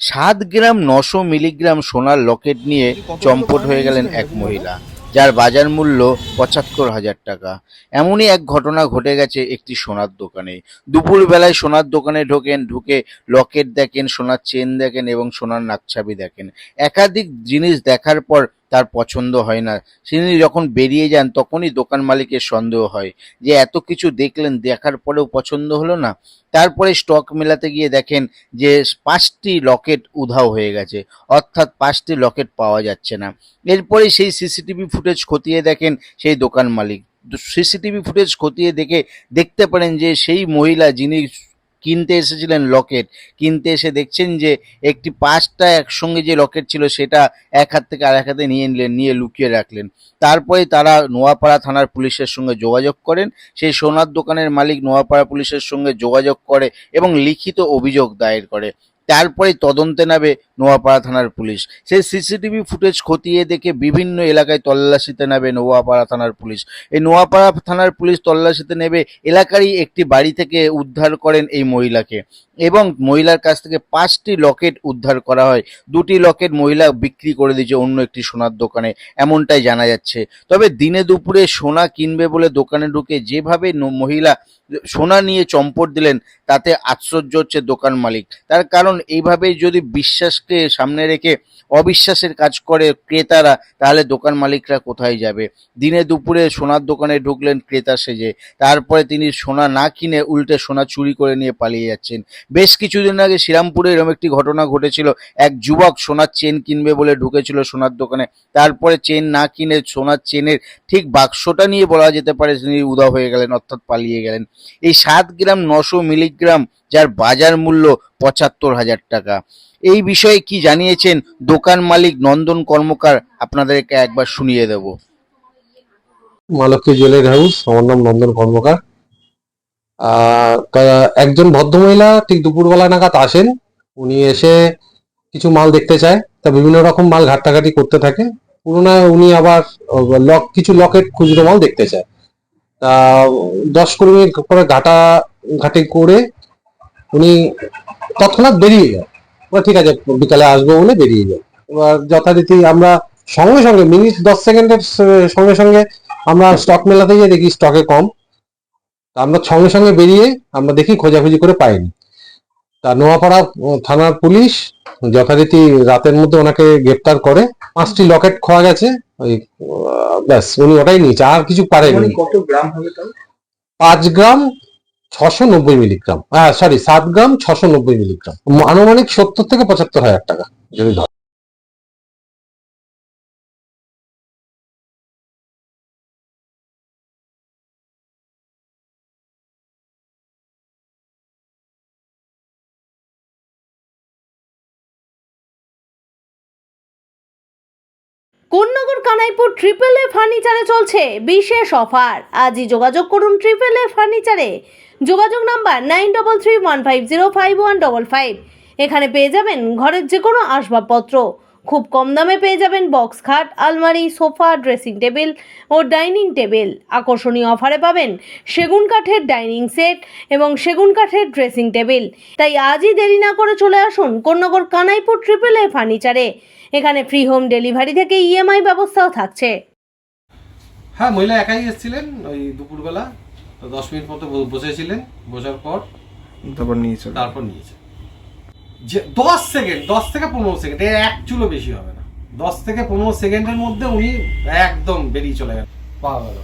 সাত গ্রাম নশো মিলিগ্রাম সোনার লকেট নিয়ে চম্পট হয়ে গেলেন এক মহিলা, যার বাজার মূল্য পঁচাত্তর হাজার টাকা। এমনই এক ঘটনা ঘটে গেছে একটি সোনার দোকানে। দুপুরবেলায় সোনার দোকানে ঢোকেন, ঢুকে লকেট দেখেন, সোনার চেন দেখেন এবং সোনার নাকছাবি দেখেন। একাধিক জিনিস দেখার পর তার পছন্দ হয় না। তিনি যখন বেরিয়ে যান, তখনই দোকান মালিকের সন্দেহ হয় যে, এত কিছু দেখলেন, দেখার পরেও পছন্দ হলো না? তারপরে স্টক মেলাতে গিয়ে দেখেন যে, পাঁচটি লকেট উধাও হয়ে গেছে। অর্থাৎ পাঁচটি লকেট পাওয়া যাচ্ছে না। এরপরে সেই সিসিটিভি ফুটেজ খতিয়ে দেখেন সেই দোকান মালিক। সিসিটিভি ফুটেজ খতিয়ে দেখে, দেখতে পারেন যে, সেই মহিলা যিনি কিনতে এসেছিলেন লকেট। কিনতে এসে দেখছেন যে একটি পাঁচটা একসঙ্গে যে লকেট ছিল সেটা এক হাত থেকে আর এক হাতে নিয়ে নিলেন, নিয়ে লুকিয়ে রাখলেন। তারপরে তারা নোয়াপাড়া থানার পুলিশের সঙ্গে যোগাযোগ করেন। সেই সোনার দোকানের মালিক নোয়াপাড়া পুলিশের সঙ্গে যোগাযোগ করে এবং লিখিত অভিযোগ দায়ের করে। তারপরে তদন্তে নামে নোয়াপাড়া থানার পুলিশ। সেই সিসিটিভি ফুটেজ খতিয়ে দেখে বিভিন্ন এলাকায় তল্লাশিতে নেবে নোয়াপাড়া থানার পুলিশ। এই নোয়াপাড়া থানার পুলিশ তল্লাশিতে নেবে এলাকারই একটি বাড়ি থেকে উদ্ধার করেন এই মহিলাকে এবং মহিলার কাছ থেকে পাঁচটি লকেট উদ্ধার করা হয়। দুটি লকেট মহিলা বিক্রি করে দিয়েছে অন্য একটি সোনার দোকানে। এমনটাই জানা যাচ্ছে। তবে দিনে দুপুরে সোনা কিনবে বলে দোকানে ঢুকে যেভাবে মহিলা সোনা নিয়ে চম্পট দিলেন তাতে আশ্চর্য হচ্ছে দোকান মালিক। তার কারণ এইভাবে যদি বিশ্বাসকে সামনে রেখে অবিশ্বাসের কাজ করে ক্রেতারা, তাহলে দোকান মালিকরা কোথায় যাবে? দিনে দুপুরে সোনার দোকানে ঢুকলেন ক্রেতা সেজে। তারপরে তিনি সোনা না কিনে উল্টে সোনা চুরি করে নিয়ে পালিয়ে যাচ্ছেন। বেশ কিছুদিন আগে শ্রীরামপুরে এরকম একটি ঘটনা ঘটেছিল। এক যুবক সোনার চেন কিনবে বলে ঢুকেছিল সোনার দোকানে। তারপরে চেন না কিনে সোনার চেনের ঠিক বাক্সটা নিয়ে বলা যেতে পারে তিনি উদা হয়ে গেলেন, অর্থাৎ পালিয়ে গেলেন। এই সাত গ্রাম নশো মিলিগ্রাম যার বাজার মূল্য পঁচাত্তর হাজার টাকা। এই বিষয়ে কি জানিয়েছেন দোকান মালিক নন্দন কর্মকার? আপনাদেরকে একবার শুনিয়ে দেব। মালক্ষী জুয়েলারি হাউস, আমার নাম নন্দন কর্মকার। একজন ভদ্রমহিলা ঠিক দুপুরবেলা নাগাদ আসেন। উনি এসে কিছু মাল দেখতে চায়। তা বিভিন্ন রকম মাল ঘাটাঘাটি করতে থাকে। পুরোনায় উনি আবার লক, কিছু লকেট খুচরো মাল দেখতে চায়। তা দশ কুড়ি মিনিট করে ঘাটা ঘাটি করে উনি তৎক্ষণাৎ বেরিয়ে যায় এবার ঠিক আছে বিকালে আসব বলে বেরিয়ে যায় এবার যথারীতি আমরা সঙ্গে সঙ্গে মিনিট দশ সেকেন্ডের সঙ্গে সঙ্গে আমরা স্টক মেলাতে গিয়ে দেখি স্টকে কম। তা আমরা সঙ্গে সঙ্গে বেরিয়ে আমরা দেখি খোঁজাখুঁজি করে পাইনি। তা নোয়াপাড়া থানার পুলিশ যথারীতি রাতের মধ্যে ওনাকে গ্রেপ্তার করে পাঁচটি লকেট খোয়া গেছে। ওই ব্যাস উনি ওটাই নিয়েছে আর কিছু পারেননি। কত গ্রাম হবে পাঁচ গ্রাম ছশো নব্বই মিলিগ্রাম। হ্যাঁ সরি সাত গ্রাম ছশো নব্বই মিলিগ্রাম। আনুমানিক সত্তর থেকে পঁচাত্তর হাজার টাকা, যদি ধর। কোন্নগর কানাইপুর ট্রিপল এ ফার্নিচারে চলছে বিশেষ অফার আজই যোগাযোগ করুন ট্রিপল এ। ফার্নিচারে যোগাযোগ number nine double three one five zero five one double five. এখানে পেয়ে যাবেন ঘরের যে কোনো আসবাবপত্র। খুব কম দামে পেয়ে যাবেন বক্স খাট, আলমারি, সোফা, ড্রেসিং টেবিল ও ডাইনিং টেবিল। আকর্ষণীয় অফারে পাবেন সেগুন কাঠের ডাইনিং সেট এবং সেগুন কাঠের ড্রেসিং টেবিল। তাই আজই দেরি না করে চলে আসুন কোন্নগর কানাইপুর ট্রিপল এ ফার্নিচারে এখানে ফ্রি হোম ডেলিভারি থেকে ইএমআই ব্যবস্থাও থাকছে। হ্যাঁ মহিলা একাই এসেছিলেন ওই দুপুরবেলা। তো দশ মিনিট মতো ব- বসেছিলেন বসার পর তারপর নিয়েছে তারপর নিয়েছে যে দশ সেকেন্ড দশ থেকে পনেরো সেকেন্ড এর এক চুলো বেশি হবে না। দশ থেকে পনেরো সেকেন্ডের মধ্যে উনি একদম বেরিয়ে চলে গেলেন। পাওয়া গেল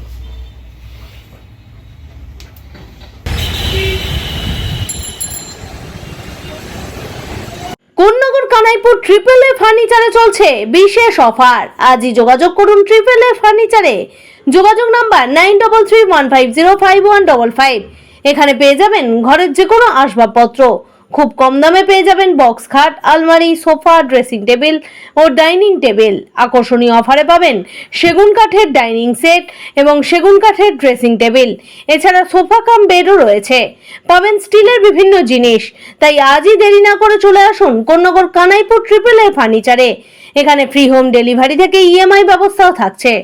কোন্নগর কানাইপুর ট্রিপল এ ফার্নিচারে চলছে বিশেষ অফার আজই যোগাযোগ করুন ট্রিপল এ। ফার্নিচারে যোগাযোগ number nine double three one five zero five one double five. এখানে পেয়ে যাবেন ঘরের যে কোনো আসবাবপত্র। খুব কম দামে পেয়ে যাবেন বক্স খাট, আলমারি, সোফা, ড্রেসিং টেবিল ও ডাইনিং টেবিল। আকর্ষণীয় অফারে পাবেন সেগুন কাঠের ডাইনিং সেট এবং সেগুন কাঠের ড্রেসিং টেবিল। এছাড়া সোফা কাম বেডও রয়েছে। পাবেন স্টিলের বিভিন্ন জিনিস। তাই আজই দেরি না করে চলে আসুন কোন্নগর কানাইপুর ট্রিপল এ। ফার্নিচারে এখানে ফ্রি হোম ডেলিভারি থেকে ইএমআই ব্যবস্থাও থাকছে।